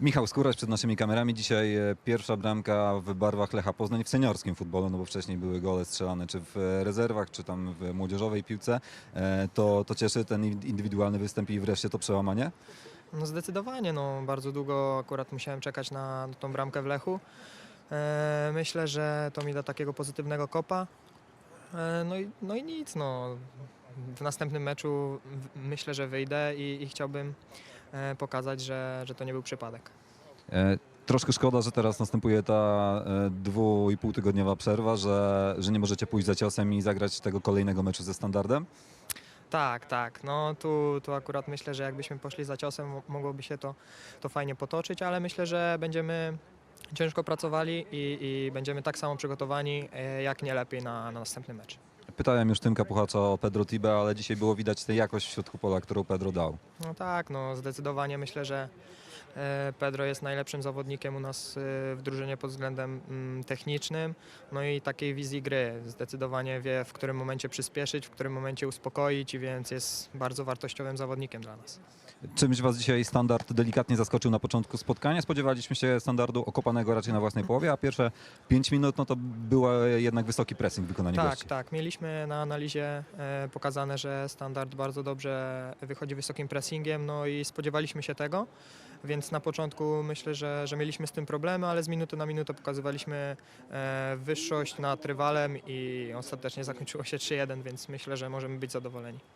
Michał Skóraś przed naszymi kamerami. Dzisiaj e, pierwsza bramka w barwach Lecha Poznań w seniorskim futbolu, no bo wcześniej były gole strzelane czy w e, rezerwach, czy tam w młodzieżowej piłce. E, To, to cieszy ten indywidualny występ i wreszcie to przełamanie. No zdecydowanie, no bardzo długo akurat musiałem czekać na tą bramkę w Lechu. Myślę, że to mi da takiego pozytywnego kopa. No, i, no i nic, no. W następnym meczu myślę, że wyjdę i, i chciałbym pokazać, że, że to nie był przypadek. E, Troszkę szkoda, że teraz następuje ta e, dwu i pół tygodniowa przerwa, że, że nie możecie pójść za ciosem i zagrać tego kolejnego meczu ze standardem. Tak, tak. No tu, tu akurat myślę, że jakbyśmy poszli za ciosem, mo- mogłoby się to, to fajnie potoczyć, ale myślę, że będziemy ciężko pracowali i, i będziemy tak samo przygotowani, e, jak nie lepiej na, na następny mecz. Pytałem już Tymka Puchacza o Pedro Tibe, ale dzisiaj było widać tę jakość w środku pola, którą Pedro dał. No tak, no zdecydowanie myślę, że e, Pedro jest najlepszym zawodnikiem u nas e, w drużynie pod względem mm, technicznym, no i takiej wizji gry. Zdecydowanie wie, w którym momencie przyspieszyć, w którym momencie uspokoić, więc jest bardzo wartościowym zawodnikiem dla nas. Czymś Was dzisiaj standard delikatnie zaskoczył na początku spotkania? Spodziewaliśmy się standardu okopanego raczej na własnej połowie, a pierwsze 5 minut no to był jednak wysoki pressing w wykonaniu Tak, gości. tak. Mieliśmy na analizie e, pokazane, że standard bardzo dobrze wychodzi wysokim pressingiem, no i spodziewaliśmy się tego, więc na początku myślę, że, że mieliśmy z tym problemy, ale z minuty na minutę pokazywaliśmy e, wyższość nad rywalem i ostatecznie zakończyło się 3-1, więc myślę, że możemy być zadowoleni.